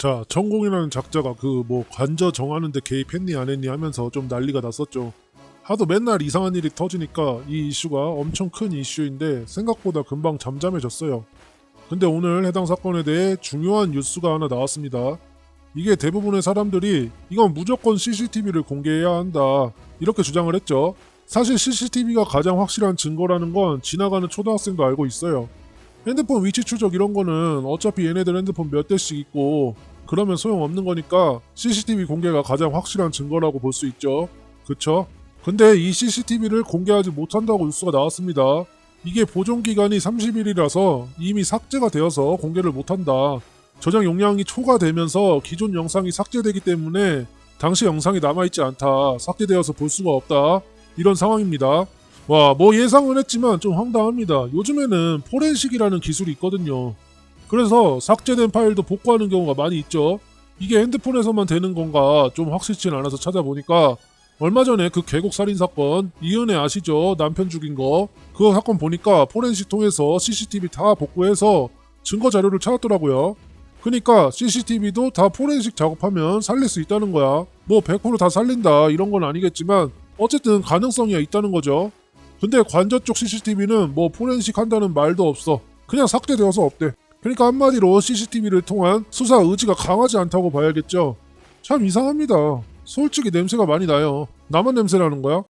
자, 천공이라는 작자가 그 뭐 관저 정하는데 개입했니 안 했니 하면서 좀 난리가 났었죠. 하도 맨날 이상한 일이 터지니까 이 이슈가 엄청 큰 이슈인데 생각보다 금방 잠잠해졌어요. 근데 오늘 해당 사건에 대해 중요한 뉴스가 하나 나왔습니다. 이게 대부분의 사람들이 이건 무조건 CCTV를 공개해야 한다. 이렇게 주장을 했죠. 사실 CCTV가 가장 확실한 증거라는 건 지나가는 초등학생도 알고 있어요. 핸드폰 위치 추적 이런 거는 어차피 얘네들 핸드폰 몇 대씩 있고 그러면 소용없는 거니까 CCTV 공개가 가장 확실한 증거라고 볼 수 있죠. 그쵸? 근데 이 CCTV를 공개하지 못한다고 뉴스가 나왔습니다. 이게 보존 기간이 30일이라서 이미 삭제가 되어서 공개를 못한다. 저장 용량이 초과되면서 기존 영상이 삭제되기 때문에 당시 영상이 남아있지 않다. 삭제되어서 볼 수가 없다. 이런 상황입니다. 와, 뭐 예상은 했지만 좀 황당합니다. 요즘에는 포렌식이라는 기술이 있거든요. 그래서 삭제된 파일도 복구하는 경우가 많이 있죠. 이게 핸드폰에서만 되는 건가 좀 확실치 않아서 찾아보니까 얼마 전에 그 계곡 살인 사건 이은혜 아시죠? 남편 죽인 거 그거 사건 보니까 포렌식 통해서 CCTV 다 복구해서 증거 자료를 찾았더라고요. 그니까 CCTV도 다 포렌식 작업하면 살릴 수 있다는 거야. 뭐 100%다 살린다 이런 건 아니겠지만 어쨌든 가능성이 있다는 거죠. 근데 관저 쪽 CCTV는 뭐 포렌식 한다는 말도 없어. 그냥 삭제되어서 없대. 그러니까 한마디로 CCTV를 통한 수사 의지가 강하지 않다고 봐야겠죠. 참 이상합니다. 솔직히 냄새가 많이 나요. 나만 냄새 나는 거야?